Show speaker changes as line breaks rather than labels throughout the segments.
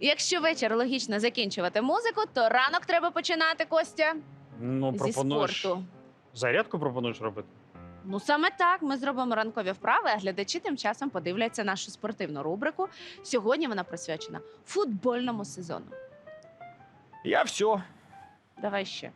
Якщо вечір логічно закінчувати музику, то ранок треба починати Костя
Ну,
зі
пропонуєш
спорту.
зарядку пропонуєш робити?
Ну саме так ми зробимо ранкові вправи, а глядачі тим часом подивляться нашу спортивну рубрику. Сьогодні вона присвячена футбольному сезону.
Я все.
Давай ще.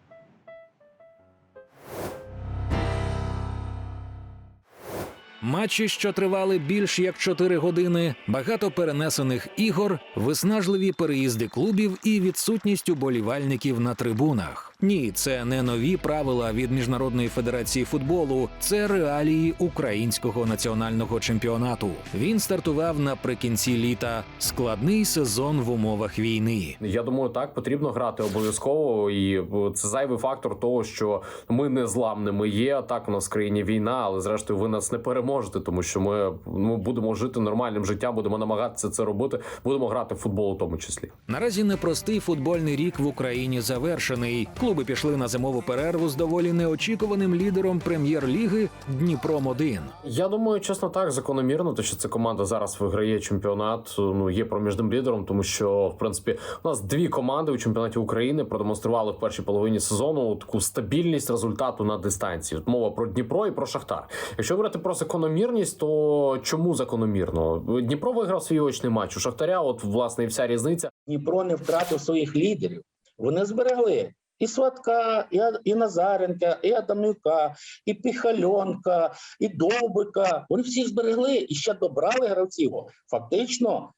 Матчі, що тривали більш як 4 години, багато перенесених ігор, виснажливі переїзди клубів і відсутність уболівальників на трибунах. Ні, це не нові правила від міжнародної федерації футболу, це реалії українського національного чемпіонату. Він стартував наприкінці літа. Складний сезон в умовах війни.
Я думаю, так потрібно грати обов'язково, і е, це зайвий фактор того, що ми не зламними є. Так, у нас в країні війна, але зрештою ви нас не переможете, тому що ми, ми будемо жити нормальним життям, будемо намагатися це робити. Будемо грати в футбол, у тому числі.
Наразі непростий футбольний рік в Україні завершений. Клуби пішли на зимову перерву з доволі неочікуваним лідером прем'єр-ліги Дніпром 1
Я думаю, чесно так, закономірно, те, що ця команда зараз виграє чемпіонат. Ну є проміжним лідером, тому що в принципі у нас дві команди у чемпіонаті України продемонстрували в першій половині сезону таку стабільність результату на дистанції. Мова про Дніпро і про Шахтар. Якщо говорити про закономірність, то чому закономірно? Дніпро виграв свій очний матч у Шахтаря. От власне і вся різниця.
Дніпро не втратив своїх лідерів. Вони зберегли і Сватка, і, і Назаренка, і Адамюка, і Піхальонка, і Довбика. Вони всі зберегли і ще добрали гравців. Фактично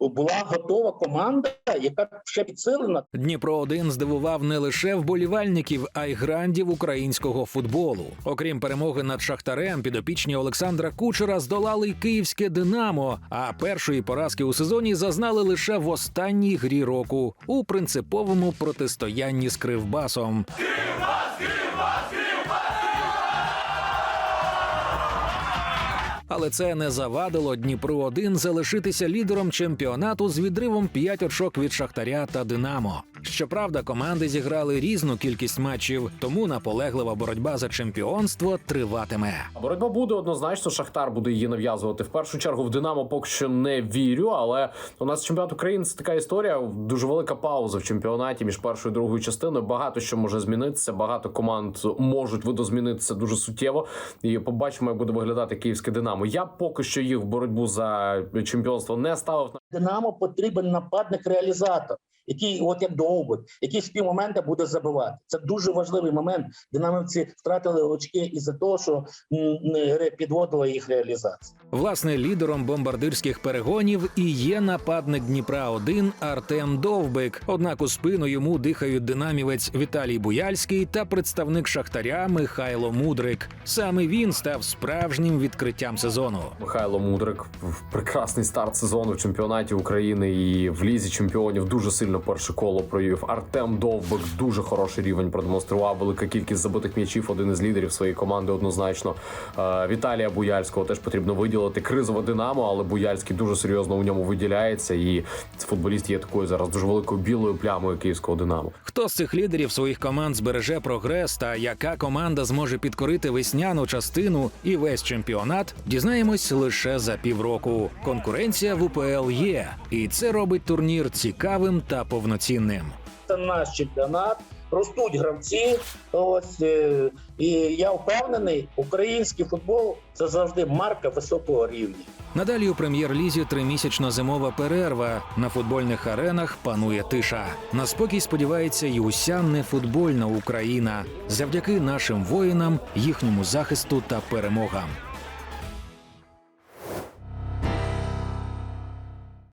була готова команда, яка ще підсилена.
Дніпро 1 здивував не лише вболівальників, а й грандів українського футболу. Окрім перемоги над Шахтарем, підопічні Олександра Кучера здолали й київське Динамо. А першої поразки у сезоні зазнали лише в останній грі року у принциповому протистоянні з Кривбасом. Але це не завадило Дніпру 1 залишитися лідером чемпіонату з відривом 5 очок від Шахтаря та Динамо. Щоправда, команди зіграли різну кількість матчів, тому наполеглива боротьба за чемпіонство триватиме.
Боротьба буде однозначно. Шахтар буде її нав'язувати. В першу чергу в Динамо поки що не вірю. Але у нас чемпіонат України це така історія. Дуже велика пауза в чемпіонаті між першою і другою частиною. Багато що може змінитися. Багато команд можуть видозмінитися дуже суттєво. І побачимо, як буде виглядати київське Динамо. Я поки що їх в боротьбу за чемпіонство не ставив.
Динамо потрібен нападник-реалізатор, який, от як Довбик, який з півмомента буде забивати. Це дуже важливий момент. Динамівці втратили очки із-за того, що підводила їх реалізація.
Власне, лідером бомбардирських перегонів і є нападник Дніпра 1 Артем Довбик. Однак у спину йому дихають динамівець Віталій Буяльський та представник Шахтаря Михайло Мудрик. Саме він став справжнім відкриттям сезону.
Михайло Мудрик в прекрасний старт сезону в чемпіонаті України і в лізі чемпіонів дуже сильно перше коло провів. Артем Довбик дуже хороший рівень продемонстрував. Велика кількість забитих м'ячів. Один із лідерів своєї команди однозначно. Е, Віталія Буяльського теж потрібно виділити. Кризове Динамо, але Буяльський дуже серйозно у ньому виділяється. І футболіст є такою зараз дуже великою білою плямою київського Динамо.
Хто з цих лідерів своїх команд збереже прогрес та яка команда зможе підкорити весняну частину і весь чемпіонат, дізнаємось лише за півроку. Конкуренція в УПЛ є, і це робить турнір цікавим та повноцінним.
Це наш чемпіонат. Ростуть гравці. Ось е, і я впевнений, український футбол це завжди марка високого рівня.
Надалі у прем'єр-лізі тримісячна зимова перерва. На футбольних аренах панує тиша. На спокій сподівається й уся нефутбольна Україна завдяки нашим воїнам, їхньому захисту та перемогам.